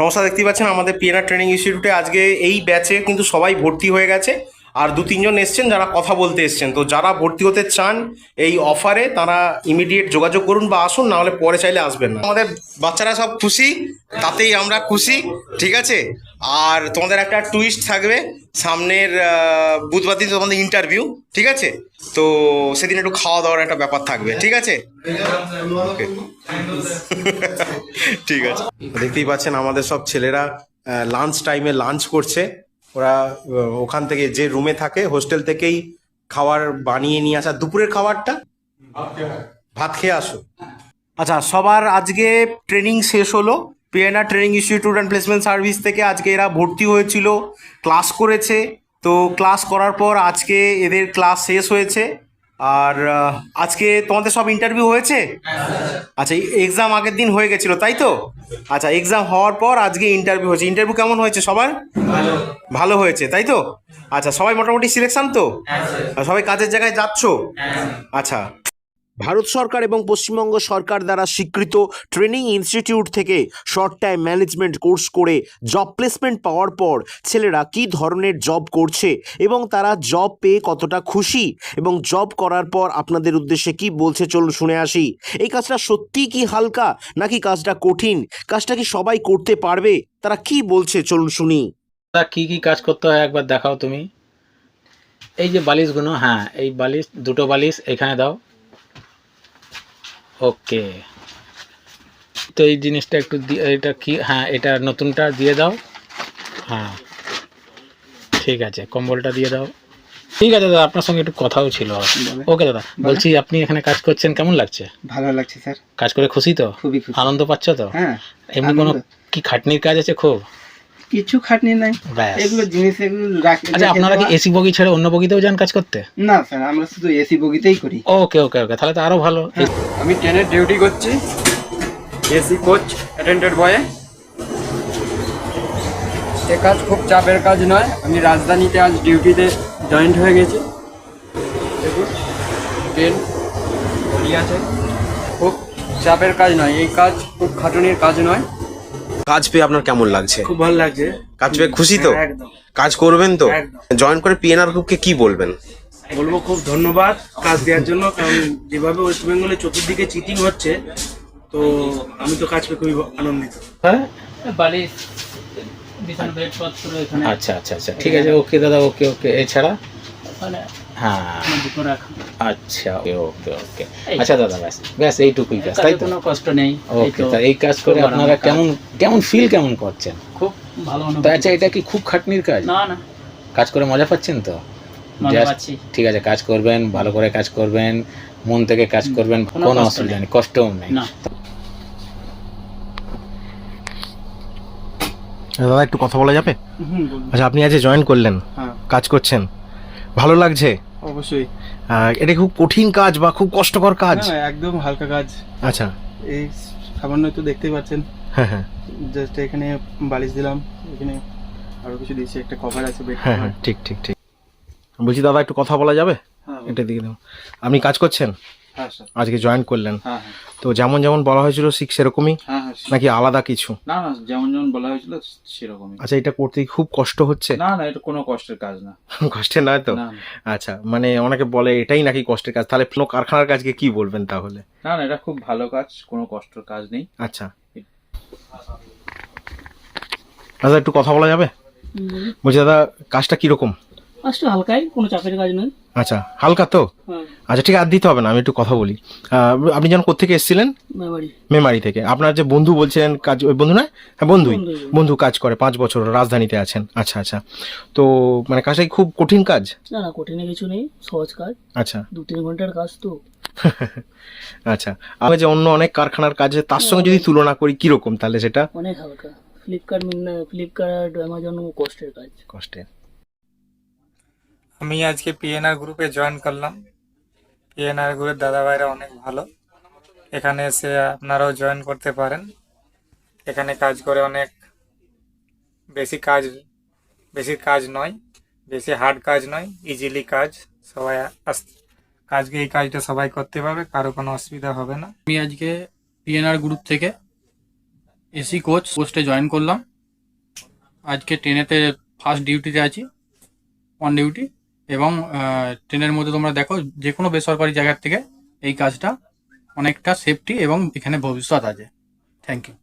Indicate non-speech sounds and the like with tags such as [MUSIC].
নমস্কার দেখতে পাচ্ছেন আমাদের পিএনআর ট্রেনিং ইনস্টিটিউটে আজকে এই ব্যাচে কিন্তু সবাই ভর্তি হয়ে গেছে। আর দু তিনজন এসছেন যারা কথা বলতে এসছেন। তো যারা ভর্তি হতে চান এই অফারে তারা ইমিডিয়েট যোগাযোগ করুন বা আসুন না হলে পরে চাইলে আসবেন না। আমাদের বাচ্চারা সব খুশি তাতেই আমরা খুশি ঠিক আছে? আর তোমাদের একটা টুইস্ট থাকবে সামনের বুধবার দিন তোমাদের ইন্টারভিউ ঠিক আছে? তো সেদিন একটু খাওয়া দাওয়ার একটা ব্যাপার থাকবে ঠিক আছে? [LAUGHS] ঠিক আছে। দেখতেই পাচ্ছেন আমাদের সব ছেলেরা লাঞ্চ টাইমে লাঞ্চ করছে। ওরা ওখান থেকে যে রুমে থাকে হোস্টেল থেকেই খাওয়ার বানিয়ে নিয়ে আসা দুপুরের খাবারটা? ভাত খেয়ে আসো। আচ্ছা সবার আজকে ট্রেনিং শেষ হলো। PNR training institute and placement service থেকে আজকে এরা ভর্তি হয়েছিল ক্লাস করেছে। তো ক্লাস করার পর আজকে এদের ক্লাস শেষ হয়েছে। আর আজকে তোমাদের সব ইন্টারভিউ হয়েছে? আচ্ছা এক্সাম আগের দিন হয়ে গেছিল তাই তো? আচ্ছা এক্সাম হওয়ার পর আজকে ইন্টারভিউ হয়েছে। ইন্টারভিউ কেমন হয়েছে সবার? ভালো। হয়েছে তাই তো? আচ্ছা সবাই মোটামুটি সিলেকশন তো? আর সবাই কাজের জায়গায় যাচ্ছ? আচ্ছা ভারত সরকার এবং পশ্চিমবঙ্গ সরকার দ্বারা স্বীকৃত ট্রেনিং ইনস্টিটিউট থেকে শর্ট টাইম ম্যানেজমেন্ট কোর্স করে জব প্লেসমেন্ট পাওয়ার পর ছেলেরা কী ধরনের জব করছে এবং তারা জব পেয়ে কতটা খুশি এবং জব করার পর আপনাদের উদ্দেশ্যে কি বলছে চলুন শুনে আসি। এই কাজটা সত্যিই কি হালকা নাকি কাজটা কঠিন? কাজটা কি সবাই করতে পারবে? তারা কি বলছে চলুন শুনি। তা কি কি কাজ করতে হয় একবার দেখাও তুমি। এই যে বালিশগুলো হ্যাঁ এই বালিশ, দুটো বালিশ এখানে দাও। ওকে। তো এই জিনিসটা একটু এটা কি হ্যাঁ এটা নতুনটা দিয়ে দাও। হ্যাঁ ঠিক আছে কম্বলটা দিয়ে দাও। ঠিক আছে দাদা আপনার সঙ্গে একটু কথাও ছিল। ওকে দাদা বলছি আপনি এখানে কাজ করছেন কেমন লাগছে? ভালো লাগছে স্যার। কাজ করে খুশি তো? আনন্দ পাচ্ছ তো? হ্যাঁ এমনি কোনো কি খাটনির কাজ আছে খুব? কিছু খাটনি নাই। এগুলো জিনিস এগুলো রাখি আচ্ছা আপনারা কি এসি বগি ছেড়ে অন্য বগিতেও যান কাজ করতে? না স্যার আমরা শুধু এসি বগিতেই করি। ওকে ওকে ওকে তাহলে তো আরও ভালো। হ্যাঁ। আমি ট্রেনের ডিউটি করছি। এসি কোচ অ্যাটেন্ডেড বয়ে এ। কাজ খুব চাপের কাজ নয়। আমি রাজধানীতে আজ ডিউটিতে জয়েন্ট হয়ে গেছি। দেখুন ট্রেন ঠিক আছে। খুব চাপের কাজ নয়। এই কাজ খুব খাটুনির কাজ নয়। কাজ পেয়ে আপনার কেমন লাগছে? খুব ভালো লাগছে। কাজ পেয়ে খুশি তো? হ্যাঁ, একদম। কাজ করবেন তো? জয়েন করে পিএনআর গ্রুপকে কি বলবেন? বলব খুব ধন্যবাদ কাজ দেওয়ার জন্য কারণ যেভাবে ওয়েস্ট বেঙ্গলে চতুর্দিকে চিটিং হচ্ছে তো আমি তো কাজ পেয়ে খুবই আনন্দিত। হ্যাঁ? আচ্ছা আচ্ছা আচ্ছা। ঠিক আছে ওকে দাদা ওকে ওকে এছাড়া? হ্যাঁ। আচ্ছা ওকে ওকে আচ্ছা দাদা ব্যাস ব্যাস এইটুকুই কাজ তাই তো? কোনো কষ্ট নেই ওকে তা এই কাজ করে আপনারা কেমন কেমন ফিল কেমন করছেন? খুব ভালো তো আচ্ছা এটা কি খুব খাটনির কাজ? না না। কাজ করে মজা পাচ্ছেন তো? মজা Just- পাচ্ছি। ঠিক আছে কাজ করবেন ভালো করে কাজ করবেন মন থেকে কাজ করবেন কোনো অসুবিধা নেই। নেই কষ্টও নেই। দাদা একটু কথা বলা যাবে? আচ্ছা আপনি আজ জয়েন করলেন হ্যাঁ। কাজ করছেন। ভালো লাগছে? অবশ্যই। এটা খুব কঠিন কাজ বা খুব কষ্টকর কাজ? না, একদম হালকা কাজ। আচ্ছা। এই সামান্য তো দেখতেই পাচ্ছেন। হ্যাঁ হ্যাঁ। জাস্ট এখানে বালিশ দিলাম। এখানে আরও কিছু দিয়েছি একটা কভার আছে হ্যাঁ হ্যাঁ ঠিক ঠিক ঠিক। বলছি দাদা একটু কথা বলা যাবে? হ্যাঁ এটা দিকে আপনি কাজ করছেন? আজকে জয়েন করলেন। হ্যাঁ হ্যাঁ। তো যেমন যেমন বলা হয়েছিল ঠিক সেরকমই? হ্যাঁ হ্যাঁ নাকি আলাদা কিছু? না না যেমন যেমন বলা হয়েছিল সেরকমই। আচ্ছা এটা করতে খুব কষ্ট হচ্ছে? না না এটা কোনো কষ্টের কাজ না। [LAUGHS] কষ্টের নয় তো? আচ্ছা মানে অনেকে বলে এটাই নাকি কষ্টের কাজ। তাহলে কোনো কারখানার কাজকে কি বলবেন তাহলে? না না এটা খুব ভালো কাজ কোনো কষ্টের কাজ নেই। আচ্ছা। দাদা একটু কথা বলা যাবে? বলছি দাদা কাজটা কীরকম? কাজটা হালকাই কোনো চাপের কাজ নয়। আচ্ছা হালকা তো? হ্যাঁ। আচ্ছা ঠিক আর দিতে হবে না আমি একটু কথা বলি। আপনি যখন কোথেকে এসেছিলেন? মেমারি। থেকে। আপনার যে বন্ধু বলছিলেন কাজ ওই বন্ধু না হ্যাঁ বন্ধুই। বন্ধু কাজ করে পাঁচ বছর রাজধানীতে আছেন। আচ্ছা আচ্ছা। তো মানে কাজটা খুব কঠিন কাজ? না না কঠিন কিছু নেই সহজ কাজ। আচ্ছা। দু তিন ঘণ্টার কাজ তো। [LAUGHS] আচ্ছা আমি যে অন্য অনেক কারখানার কাজে তার সঙ্গে যদি তুলনা করি কীরকম তাহলে সেটা? অনেক হালকা। ফ্লিপকার্ট ফ্লিপকার্ট অ্যামাজন কষ্টের কাজ। কষ্টের। আমি আজকে পিএনআর গ্রুপে জয়েন করলাম। পিএনআর গ্রুপের দাদা ভাইরা অনেক ভালো। এখানে এসে আপনারাও জয়েন করতে পারেন। এখানে কাজ করে অনেক বেশি কাজ বেশি কাজ নয়, বেশি হার্ড কাজ নয় ইজিলি কাজ। সবাই কাজকে এই কাজটা সবাই করতে পারবে, কারও কোনো অসুবিধা হবে না। আমি আজকে পিএনআর গ্রুপ থেকে এসি কোচ পোস্টে জয়েন করলাম। আজকে ট্রেনেতে ফার্স্ট ডিউটিতে আছি অন ডিউটি এবং ট্রেনের মধ্যে তোমরা দেখো যে কোনো বেসরকারি জায়গার থেকে এই কাজটা অনেকটা সেফটি এবং এখানে ভবিষ্যৎ আছে। Thank you